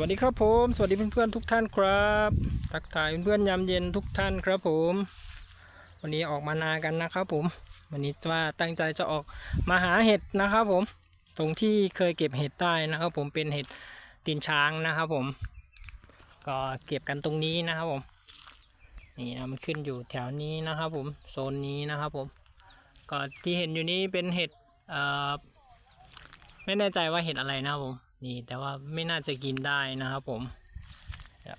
วัสดีครับผม สวัสดีเพื่อนๆทุกท่านครับ ทักทายเพื่อนๆยามเย็นทุกท่านครับผม วันนี้ออกมานากันนะครับผม วันนี้ว่าตั้งใจจะออกมาหาเห็ดนะครับผม ตรงที่เคยเก็บเห็ดได้นะครับ ผมเป็นเห็ดตีนช้างนะครับผม ก็เก็บกันตรงนี้นะครับผม นี่นะมันขึ้นอยู่แถวนี้นะครับผม โซนนี้นะครับผม ก็ที่เห็นอยู่นี้เป็นเห็ดไม่แน่ใจว่าเห็ดอะไรนะครับผม นี่แต่ว่าไม่น่าจะกินได้นะครับผม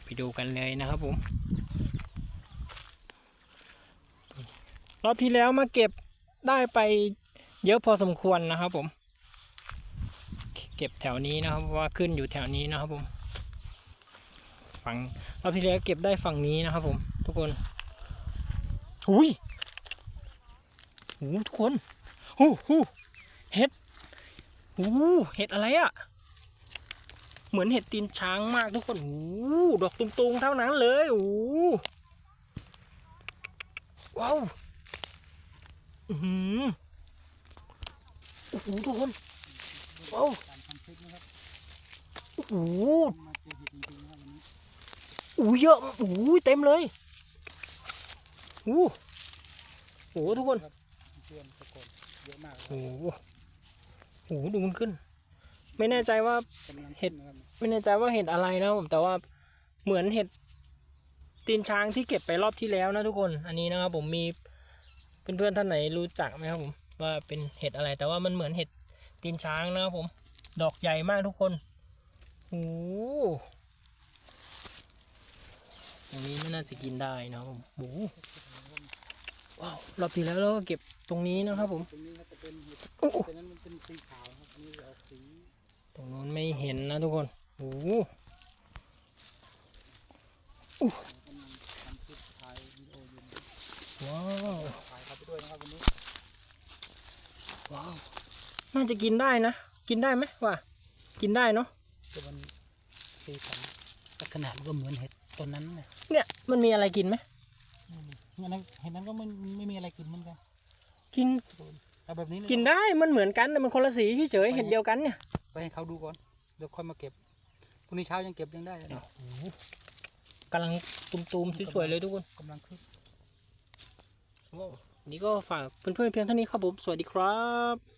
ไปดูกันเลยนะครับผม รอบที่แล้วมาเก็บได้ไปเยอะพอสมควรนะครับผม เก็บแถวนี้นะครับว่าขึ้นอยู่แถวนี้นะครับผม ฝั่งรอบที่แล้วเก็บได้ฝั่งนี้นะครับผม ทุกคนหุยหูทุกคนหูหูเห็ดโอ้โหเห็ดอะไรอะ่ะ เหมือนเห็ดตีนช้างมากทุกคนโอ้โหดอกตุงๆเท่านั้นเลยโอ้โหว้าวอือหือโอ้โหทุกคนว้าวโอ้โหโอ้โหเยอะโอ้โหเต็มเลยโอ้โหโอ้โหทุกคนเยอะมากโอ้โหโอ้โหดูมันขึ้น ไม่แน่ใจว่าเห็ดไม่แน่ใจว่าเห็ดอะไรนะผมแต่ว่าเหมือนเห็ดตีนช้างที่เก็บไปรอบที่แล้วนะทุกคนอันนี้นะครับ ผมมีเพื่อนๆท่านไหนรู้จักไหมครับผมว่าเป็นเห็ดอะไร แต่ว่ามันเหมือนเห็ดตีนช้างนะครับผม ดอกใหญ่มากทุกคนโอ้ตรงนี้ไม่น่าจะกินได้นะครับผมโอ้ว้าวรอบที่แล้วเราก็เก็บตรงนี้นะครับผมตรงนี้จะเป็นเห็ดโอ้ เห็นนะทุกคนโอ้โหกำลังทำคลิปถ่ายวิดีโออยู่ว้าวถ่ายเขาไปด้วยนะครับวันนี้ว้าวน่าจะกินได้นะ กินได้ไหมว่า กินได้เนาะแต่มันสีสันลักษณะมันก็เหมือนเห็ดต้นนั้นนะเนี่ยมันมีอะไรกินไหมอันนั้นเห็ดนั้นก็ไม่ไม่มีอะไรกินเหมือนกันกินเอาแบบนี้เลยกินได้มันเหมือนกันแต่มันคนละสีเฉยๆเห็ดเดียวกันเนี่ย ไปให้เขาดูก่อน เดี๋ยวค่อยมาเก็บพรุ่งนี้เช้ายังเก็บยังได้เลยกำลังตุมๆสวยๆเลยทุกคนกำลังขึ้นนี่ก็ฝากเพื่อนๆเพียงเท่านี้ครับผม สวัสดีครับ